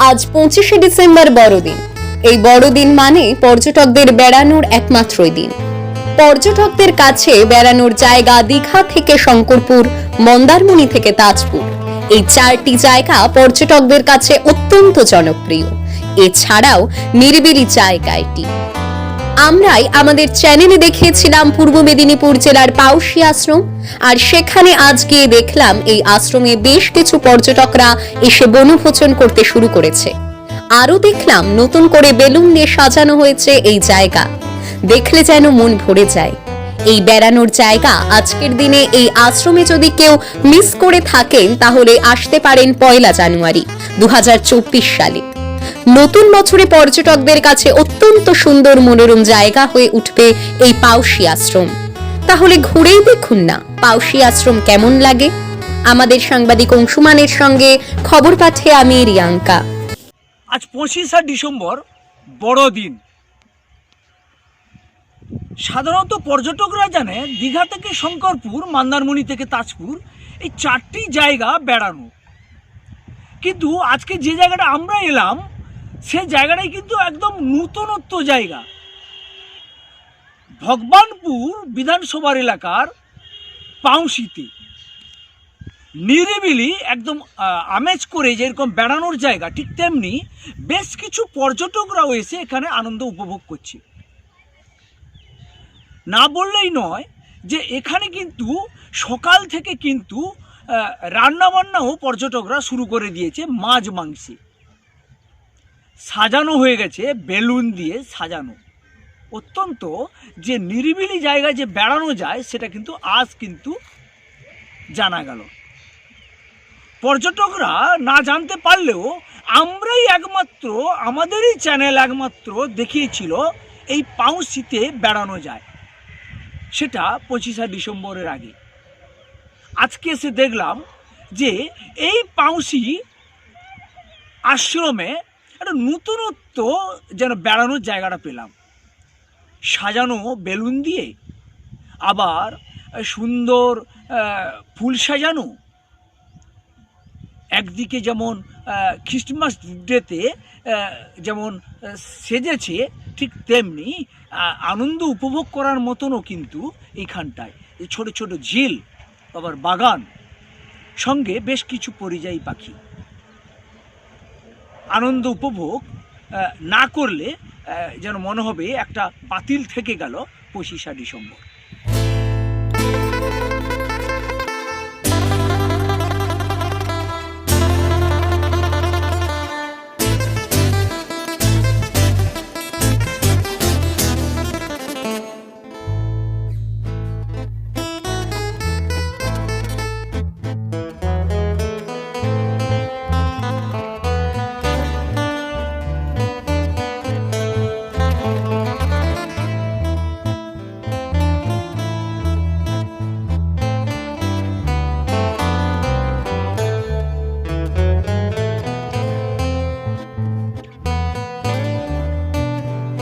আজ পঁচিশে ডিসেম্বর বড়দিন। এই বড়দিন মানে পর্যটকদের বেড়ানোর একমাত্রই দিন। পর্যটকদের কাছে বেড়ানোর জায়গা দীঘা থেকে শঙ্করপুর, মন্দারমণি থেকে তাজপুর। এই চারটি জায়গা পর্যটকদের কাছে অত্যন্ত জনপ্রিয়। এছাড়াও নিরিবিলি জায়গা এটি। আমরাই আমাদের চ্যানেলে দেখিয়েছিলাম পূর্ব মেদিনীপুর জেলার পাউশি আশ্রম। আর সেখানে আজ গিয়ে দেখলাম এই আশ্রমে বেশ কিছু পর্যটকরা এসে বনভোজন করতে শুরু করেছে। আরও দেখলাম নতুন করে বেলুন দিয়ে সাজানো হয়েছে এই জায়গা। দেখলে যেন মন ভরে যায়। এই বেড়ানোর জায়গা আজকের দিনে এই আশ্রমে যদি কেউ মিস করে থাকেন, তাহলে আসতে পারেন পয়লা জানুয়ারি দু হাজার চব্বিশ সালে। নতুন বছরে পর্যটকদের কাছে অত্যন্ত সুন্দর মনোরম জায়গা হয়ে উঠবে এই পাউশি আশ্রম। তাহলে ঘুরেই দেখুন না, পাউশি আশ্রম কেমন লাগে? আমাদের সাংবাদিক অংশুমানের সঙ্গে খবর পাঠিয়ে আমি রিয়াঙ্কা আজ পঁচিশে ডিসেম্বর, বড়দিন। সাধারণত পর্যটকরা জানে, দীঘা থেকে শঙ্করপুর, মন্দারমণি থেকে তাজপুর, এই চারটি জায়গা বেড়ানো। কিন্তু আজকে যে জায়গাটা আমরা এলাম সে জায়গাটাই কিন্তু একদম নূতনত্ব জায়গা। ভগবানপুর বিধানসভার এলাকার পাউসিতে নিরিবিলি একদম আমেজ করে যেরকম বেড়ানোর জায়গা, ঠিক তেমনি বেশ কিছু পর্যটকরাও এসে এখানে আনন্দ উপভোগ করছে। না বললেই নয় যে এখানে কিন্তু সকাল থেকে কিন্তু রান্নাবান্নাও পর্যটকরা শুরু করে দিয়েছে মাছ, মাংসে। সাজানো হয়ে গেছে, বেলুন দিয়ে সাজানো। অত্যন্ত যে নিরিবিলি জায়গায় যে বেড়ানো যায়, সেটা কিন্তু আজ কিন্তু জানা গেল। পর্যটকরা না জানতে পারলেও আমরাই একমাত্র, আমাদেরই চ্যানেল একমাত্র দেখিয়েছিল এই পাউসিতে বেড়ানো যায়। সেটা পঁচিশে ডিসেম্বরের আগে। আজকে এসে দেখলাম যে এই পাউসি আশ্রমে একটা নতুনত্ব যেন বেড়ানোর জায়গাটা পেলাম। সাজানো বেলুন দিয়ে, আবার সুন্দর ফুল সাজানো। একদিকে যেমন খ্রিস্টমাস ডেতে যেমন, সেজেছে, ঠিক তেমনি আনন্দ উপভোগ করার মতনও কিন্তু এইখানটায়। এই ছোট ছোট ঝিল, আবার বাগান, সঙ্গে বেশ কিছু পরিযায়ী পাখি। আনন্দ উপভোগ না করলে যেন মনে হবে একটা বাতিল থেকে গেল পঁচিশা ডিসেম্বর।